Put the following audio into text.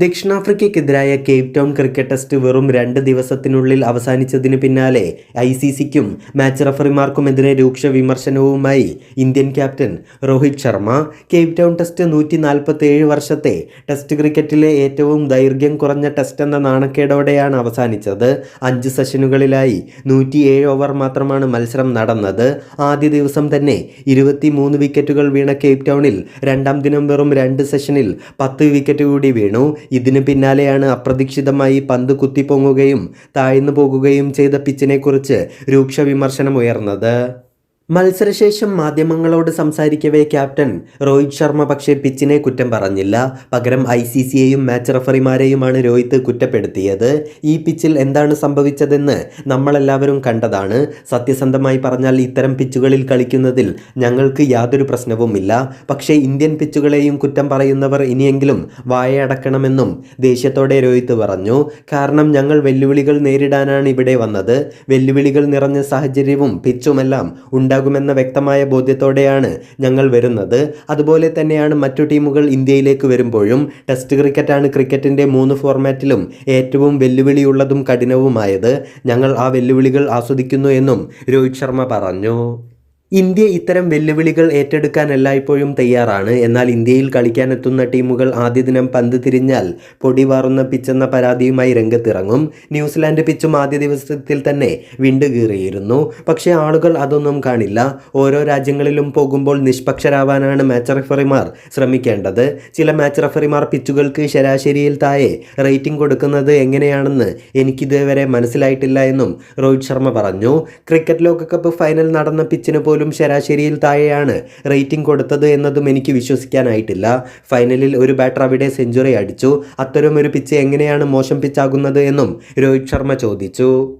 ദക്ഷിണാഫ്രിക്കയ്ക്കെതിരായ Cape Town cricket test വെറും രണ്ട് ദിവസത്തിനുള്ളിൽ അവസാനിച്ചതിന് പിന്നാലെ ഐ സി സിക്കും മാച്ച് റഫറിമാർക്കുമെതിരെ രൂക്ഷ വിമർശനവുമായി Indian captain Rohit Sharma. Cape Town Test നൂറ്റി നാൽപ്പത്തേഴ് വർഷത്തെ ടെസ്റ്റ് ക്രിക്കറ്റിലെ ഏറ്റവും ദൈർഘ്യം കുറഞ്ഞ ടെസ്റ്റ് എന്ന നാണക്കേടോടെയാണ് അവസാനിച്ചത്. അഞ്ച് സെഷനുകളിലായി നൂറ്റിയേഴ് ഓവർ മാത്രമാണ് മത്സരം നടന്നത്. ആദ്യ ദിവസം തന്നെ ഇരുപത്തി വിക്കറ്റുകൾ വീണ കേപ്പ് ടൗണിൽ രണ്ടാം ദിനം വെറും രണ്ട് സെഷനിൽ പത്ത് വിക്കറ്റ് കൂടി വീണു. ഇതിന് പിന്നാലെയാണ് അപ്രതീക്ഷിതമായി പന്ത് കുത്തിപ്പൊങ്ങുകയും താഴ്ന്നു പോകുകയും ചെയ്ത പിച്ചിനെക്കുറിച്ച് രൂക്ഷ വിമർശനം ഉയർന്നത് മത്സരശേഷം മാധ്യമങ്ങളോട് സംസാരിക്കവേ ക്യാപ്റ്റൻ രോഹിത് ശർമ്മ പക്ഷേ പിച്ചിനെ കുറ്റം പറഞ്ഞില്ല. പകരം ഐ സി സിയെയും മാച്ച് റഫറിമാരെയുമാണ് രോഹിത് കുറ്റപ്പെടുത്തിയത്. ഈ പിച്ചിൽ എന്താണ് സംഭവിച്ചതെന്ന് നമ്മളെല്ലാവരും കണ്ടതാണ്. സത്യസന്ധമായി പറഞ്ഞാൽ ഇത്തരം പിച്ചുകളിൽ കളിക്കുന്നതിൽ ഞങ്ങൾക്ക് യാതൊരു പ്രശ്നവുമില്ല. പക്ഷേ ഇന്ത്യൻ പിച്ചുകളെയും കുറ്റം പറയുന്നവർ ഇനിയെങ്കിലും വായയടക്കണമെന്നും ദേഷ്യത്തോടെ രോഹിത് പറഞ്ഞു. കാരണം ഞങ്ങൾ വെല്ലുവിളികൾ നേരിടാനാണ് ഇവിടെ വന്നത്. വെല്ലുവിളികൾ നിറഞ്ഞ സാഹചര്യവും പിച്ചുമെല്ലാം ഉണ്ടാകുമെന്ന വ്യക്തമായ ബോധ്യത്തോടെയാണ് ഞങ്ങൾ വരുന്നത്. അതുപോലെ തന്നെയാണ് മറ്റു ടീമുകൾ ഇന്ത്യയിലേക്ക് വരുമ്പോഴും ടെസ്റ്റ് ക്രിക്കറ്റാണ് ക്രിക്കറ്റിന്റെ മൂന്ന് ഫോർമാറ്റിലും ഏറ്റവും വെല്ലുവിളിയുള്ളതും കഠിനവുമായത്. ഞങ്ങൾ ആ വെല്ലുവിളികൾ ആസ്വദിക്കുന്നു എന്നും രോഹിത് ശർമ്മ പറഞ്ഞു. ഇന്ത്യ ഇത്തരം വെല്ലുവിളികൾ ഏറ്റെടുക്കാൻ എല്ലായ്പ്പോഴും തയ്യാറാണ്. എന്നാൽ ഇന്ത്യയിൽ കളിക്കാനെത്തുന്ന ടീമുകൾ ആദ്യ ദിനം പന്ത് തിരിഞ്ഞാൽ പൊടി വാറുന്ന പിച്ചെന്ന പരാതിയുമായി രംഗത്തിറങ്ങും. ന്യൂസിലാൻഡ് പിച്ചും ആദ്യ ദിവസത്തിൽ തന്നെ വിണ്ടുകീറിയിരുന്നു. പക്ഷേ ആളുകൾ അതൊന്നും കാണില്ല. ഓരോ രാജ്യങ്ങളിലും പോകുമ്പോൾ നിഷ്പക്ഷരാവാനാണ് മാച്ച് റഫറിമാർ ശ്രമിക്കേണ്ടത്. ചില മാച്ച് റഫറിമാർ പിച്ചുകൾക്ക് ശരാശരിയിൽ താഴെ റേറ്റിംഗ് കൊടുക്കുന്നത് എങ്ങനെയാണെന്ന് എനിക്കിതുവരെ മനസ്സിലായിട്ടില്ല എന്നും രോഹിത് ശർമ്മ പറഞ്ഞു. ക്രിക്കറ്റ് ലോകകപ്പ് ഫൈനൽ നടന്ന പിച്ചിന് പോലും ശരാശരിയിൽ താഴെയാണ് റേറ്റിംഗ് കൊടുത്തത് എന്നതും എനിക്ക് വിശ്വസിക്കാനായിട്ടില്ല. ഫൈനലിൽ ഒരു ബാറ്റർ അവിടെ സെഞ്ചുറി അടിച്ചു. ഒരു പിച്ച് എങ്ങനെയാണ് മോശം പിച്ചാകുന്നത് എന്നും രോഹിത് ശർമ്മ ചോദിച്ചു.